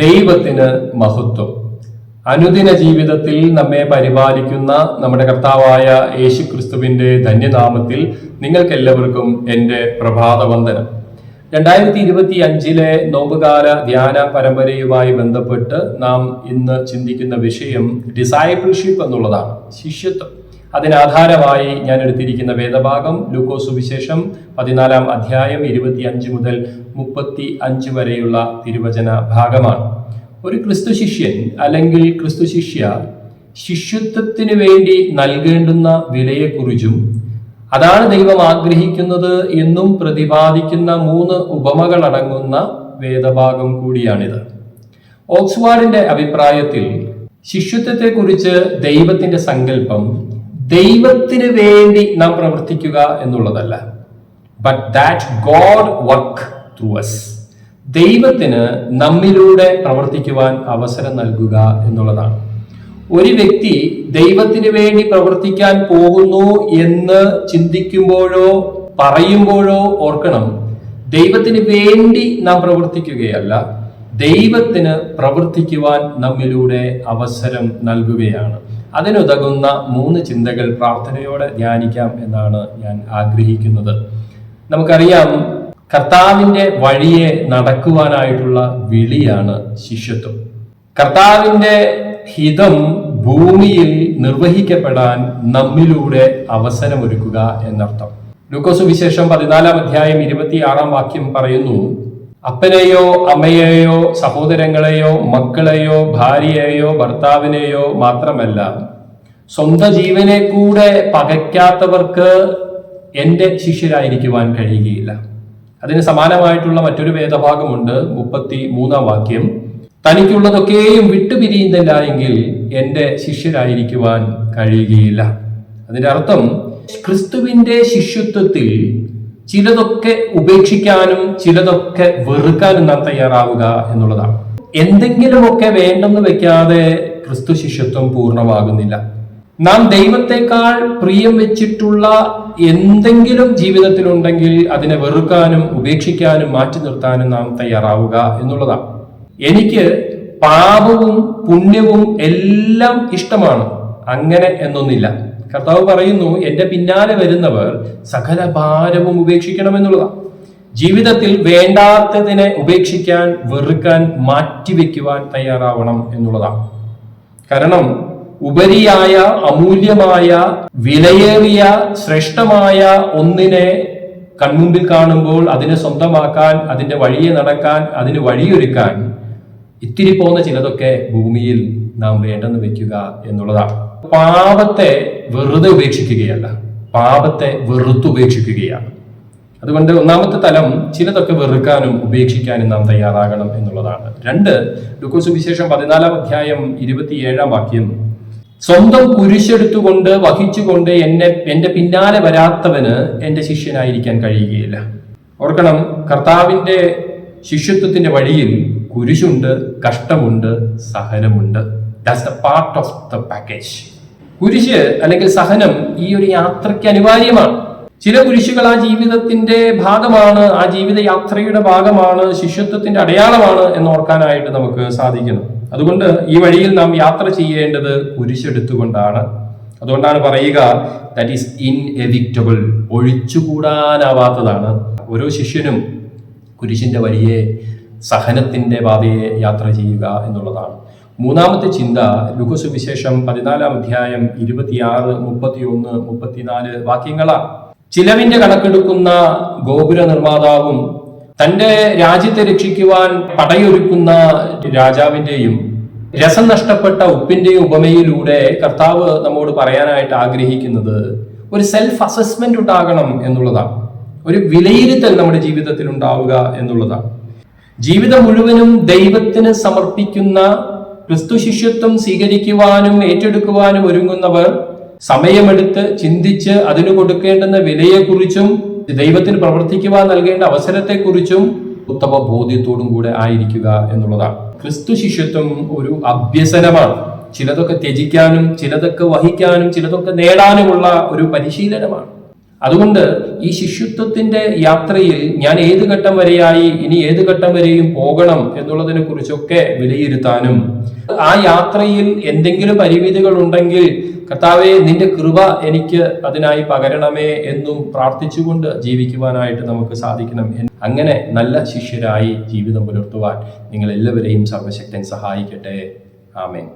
ദൈവത്തിന് മഹത്വം. അനുദിന ജീവിതത്തിൽ നമ്മെ പരിപാലിക്കുന്ന നമ്മുടെ കർത്താവായ യേശു ക്രിസ്തുവിന്റെ ധന്യനാമത്തിൽ നിങ്ങൾക്കെല്ലാവർക്കും എന്റെ പ്രഭാതവന്ദനം. രണ്ടായിരത്തി ഇരുപത്തി അഞ്ചിലെ നോമ്പുകാല ധ്യാന പരമ്പരയുമായി ബന്ധപ്പെട്ട് നാം ഇന്ന് ചിന്തിക്കുന്ന വിഷയം ഡിസൈബിൾഷിപ്പ് എന്നുള്ളതാണ് ശിഷ്യത്വം. അതിനാധാരമായി ഞാൻ എടുത്തിരിക്കുന്ന വേദഭാഗം ലൂക്കോസ് സുവിശേഷം പതിനാലാം അധ്യായം ഇരുപത്തി അഞ്ച് മുതൽ മുപ്പത്തി അഞ്ച് വരെയുള്ള തിരുവചന ഭാഗമാണ്. ഒരു ക്രിസ്തു ശിഷ്യൻ അല്ലെങ്കിൽ ക്രിസ്തു ശിഷ്യ ശിഷ്യത്വത്തിന് വേണ്ടി നൽകേണ്ടുന്ന വിലയെക്കുറിച്ചും അതാണ് ദൈവം ആഗ്രഹിക്കുന്നത് എന്നും പ്രതിപാദിക്കുന്ന മൂന്ന് ഉപമകൾ അടങ്ങുന്ന വേദഭാഗം കൂടിയാണിത്. ഓക്സ്വാർഡിന്റെ അഭിപ്രായത്തിൽ ശിഷ്യത്വത്തെക്കുറിച്ച് ദൈവത്തിന്റെ സങ്കല്പം ദൈവത്തിന് വേണ്ടി നാം പ്രവർത്തിക്കുക എന്നുള്ളതല്ല. But that God work through us ദൈവത്തിന് നമ്മിലൂടെ പ്രവർത്തിക്കുവാൻ അവസരം നൽകുക എന്നുള്ളതാണ്. ഒരു വ്യക്തി ദൈവത്തിന് വേണ്ടി പ്രവർത്തിക്കാൻ പോകുന്നു എന്ന് ചിന്തിക്കുമ്പോഴോ പറയുമ്പോഴോ ഓർക്കണം ദൈവത്തിന് വേണ്ടി നാം പ്രവർത്തിക്കുകയല്ല ദൈവത്തിന് പ്രവർത്തിക്കുവാൻ നമ്മിലൂടെ അവസരം നൽകുകയാണ്. അതിനുതകുന്ന മൂന്ന് ചിന്തകൾ പ്രാർത്ഥനയോടെ ധ്യാനിക്കാം എന്നാണ് ഞാൻ ആഗ്രഹിക്കുന്നത്. നമുക്കറിയാം കർത്താവിന്റെ വഴിയെ നടക്കുവാനായിട്ടുള്ള വിളിയാണ് ശിഷ്യത്വം. കർത്താവിന്റെ ഹിതം ഭൂമിയിൽ നിർവഹിക്കപ്പെടാൻ നമ്മിലൂടെ അവസരമൊരുക്കുക എന്നർത്ഥം. ലൂക്കോസ് വിശേഷം പതിനാലാം അധ്യായം ഇരുപത്തി ആറാം വാക്യം പറയുന്നു അപ്പനെയോ അമ്മയെയോ സഹോദരങ്ങളെയോ മക്കളെയോ ഭാര്യയെയോ ഭർത്താവിനെയോ മാത്രമല്ല സ്വന്തം ജീവനെ കൂടെ പകയ്ക്കാത്തവർക്ക് എന്റെ ശിഷ്യരായിരിക്കുവാൻ കഴിയുകയില്ല. അതിന് സമാനമായിട്ടുള്ള മറ്റൊരു വേദഭാഗമുണ്ട് മുപ്പത്തി മൂന്നാം വാക്യം. തനിക്കുള്ളതൊക്കെയും വിട്ടുപിരിയുന്നില്ല എങ്കിൽ എന്റെ ശിഷ്യരായിരിക്കുവാൻ കഴിയുകയില്ല. അതിന്റെ അർത്ഥം ക്രിസ്തുവിന്റെ ശിഷ്യത്വത്തിൽ ചിലതൊക്കെ ഉപേക്ഷിക്കാനും ചിലതൊക്കെ വെറുക്കാനും നാം തയ്യാറാവുക എന്നുള്ളതാണ്. എന്തെങ്കിലുമൊക്കെ വേണ്ടെന്ന് വെക്കാതെ ക്രിസ്തു ശിഷ്യത്വം പൂർണമാകുന്നില്ല. നാം ദൈവത്തെക്കാൾ പ്രിയം വെച്ചിട്ടുള്ള എന്തെങ്കിലും ജീവിതത്തിൽ ഉണ്ടെങ്കിൽ അതിനെ വെറുക്കാനും ഉപേക്ഷിക്കാനും മാറ്റി നിർത്താനും നാം തയ്യാറാവുക എന്നുള്ളതാണ്. എനിക്ക് പാപവും പുണ്യവും എല്ലാം ഇഷ്ടമാണ്. അങ്ങനെ എന്നൊന്നില്ല. കർത്താവ് പറയുന്നു എന്റെ പിന്നാലെ വരുന്നവർ സകല ഭാരവും ഉപേക്ഷിക്കണമെന്നുള്ളതാണ് ജീവിതത്തിൽ വേണ്ടാത്തതിനെ ഉപേക്ഷിക്കാൻ വെറുക്കാൻ മാറ്റിവെക്കുവാൻ തയ്യാറാവണം എന്നുള്ളതാണ് കാരണം ഉപരിയായ അമൂല്യമായ വിലയേറിയ ശ്രേഷ്ഠമായ ഒന്നിനെ കൺമുമ്പിൽ കാണുമ്പോൾ അതിനെ സ്വന്തമാക്കാൻ അതിന്റെ വഴിയെ നടക്കാൻ അതിന് വഴിയൊരുക്കാൻ ഇത്തിരി പോകുന്ന ചിലതൊക്കെ ഭൂമിയിൽ നാം വേണ്ടെന്ന് വെക്കുക എന്നുള്ളതാണ്. പാപത്തെ വെറുതെ ഉപേക്ഷിക്കുകയല്ല. പാപത്തെ വെറുത്തുപേക്ഷിക്കുകയാണ് അതുകൊണ്ട് ഒന്നാമത്തെ തലം ചിലതൊക്കെ വെറുക്കാനും ഉപേക്ഷിക്കാനും നാം തയ്യാറാകണം എന്നുള്ളതാണ്. രണ്ട് ലുക്കോസ് വിശേഷം പതിനാലാം അധ്യായം ഇരുപത്തിയേഴാം വാക്യം സ്വന്തം കുരിശെടുത്തുകൊണ്ട് വഹിച്ചുകൊണ്ട് എന്നെ എന്റെ പിന്നാലെ വരാത്തവന് എന്റെ ശിഷ്യനായിരിക്കാൻ കഴിയുകയില്ല. ഓർക്കണം കർത്താവിന്റെ ശിഷ്യത്വത്തിന്റെ വഴിയിൽ കുരിശുണ്ട് കഷ്ടമുണ്ട് സഹനമുണ്ട്. That's the part of the package കുരിശ് അല്ലെങ്കിൽ സഹനം ഈ ഒരു യാത്രയ്ക്ക് അനിവാര്യമാണ്. ചില കുരിശുകൾ ആ ജീവിതത്തിന്റെ ഭാഗമാണ് ആ ജീവിത യാത്രയുടെ ഭാഗമാണ് ശിഷ്യത്വത്തിന്റെ അടയാളമാണ് എന്ന് ഓർക്കാനായിട്ട് നമുക്ക് സാധിക്കണം. അതുകൊണ്ട് ഈ വഴിയിൽ നാം യാത്ര ചെയ്യേണ്ടത് കുരിശെടുത്തുകൊണ്ടാണ്. അതുകൊണ്ടാണ് പറയുക ദാറ്റ് ഈസ് ഇൻ എവിക്റ്റബിൾ ഒഴിച്ചുകൂടാനാവാത്തതാണ്. ഓരോ ശിഷ്യനും കുരിശിന്റെ വഴിയെ സഹനത്തിന്റെ പാതയെ യാത്ര ചെയ്യുക എന്നുള്ളതാണ്. മൂന്നാമത്തെ ചിന്ത ലുക്കോസ് വിശേഷം പതിനാലാം അധ്യായം ഇരുപത്തിയാറ് മുപ്പത്തിയൊന്ന് മുപ്പത്തിനാല് വാക്യങ്ങളാണ്. ചിലവിന്റെ കണക്കെടുക്കുന്ന ഗോപുര നിർമ്മാതാവും തന്റെ രാജ്യത്തെ രക്ഷിക്കുവാൻ പടയൊരുക്കുന്ന രാജാവിന്റെയും രസം നഷ്ടപ്പെട്ട ഉപ്പിന്റെയും ഉപമയിലൂടെ കർത്താവ് നമ്മോട് പറയാനായിട്ട് ആഗ്രഹിക്കുന്നത് ഒരു സെൽഫ് അസസ്മെന്റ് ഉണ്ടാകണം എന്നുള്ളതാണ്. ഒരു വിലയിരുത്തൽ നമ്മുടെ ജീവിതത്തിൽ ഉണ്ടാവുക എന്നുള്ളതാണ്. ജീവിതം മുഴുവനും ദൈവത്തിന് സമർപ്പിക്കുന്ന ക്രിസ്തു ശിഷ്യത്വം സ്വീകരിക്കുവാനും ഏറ്റെടുക്കുവാനും ഒരുങ്ങുന്നവർ സമയമെടുത്ത് ചിന്തിച്ച് അതിന് കൊടുക്കേണ്ടുന്ന വിലയെക്കുറിച്ചും ദൈവത്തിന് പ്രവർത്തിക്കുവാൻ നൽകേണ്ട അവസരത്തെക്കുറിച്ചും ഉത്തമ ബോധ്യത്തോടും കൂടെ ആയിരിക്കുക എന്നുള്ളതാണ്. ക്രിസ്തു ശിഷ്യത്വം ഒരു അഭ്യസനമാണ്. ചിലതൊക്കെ ത്യജിക്കാനും ചിലതൊക്കെ വഹിക്കാനും ചിലതൊക്കെ നേടാനുമുള്ള ഒരു പരിശീലനമാണ്. അതുകൊണ്ട് ഈ ശിഷ്യത്വത്തിന്റെ യാത്രയിൽ ഞാൻ ഏത് ഘട്ടം വരെയായി ഇനി ഏത് ഘട്ടം വരെയും പോകണം എന്നുള്ളതിനെ കുറിച്ചൊക്കെ വിലയിരുത്താനും. ആ യാത്രയിൽ എന്തെങ്കിലും പരിമിതികൾ ഉണ്ടെങ്കിൽ കർത്താവെ നിന്റെ കൃപ എനിക്ക് അതിനായി പകരണമേ എന്നും പ്രാർത്ഥിച്ചുകൊണ്ട് ജീവിക്കുവാനായിട്ട് നമുക്ക് സാധിക്കണം. അങ്ങനെ നല്ല ശിഷ്യരായി ജീവിതം പുലർത്തുവാൻ നിങ്ങൾ എല്ലാവരെയും സർവശക്തൻ സഹായിക്കട്ടെ. ആമേൻ.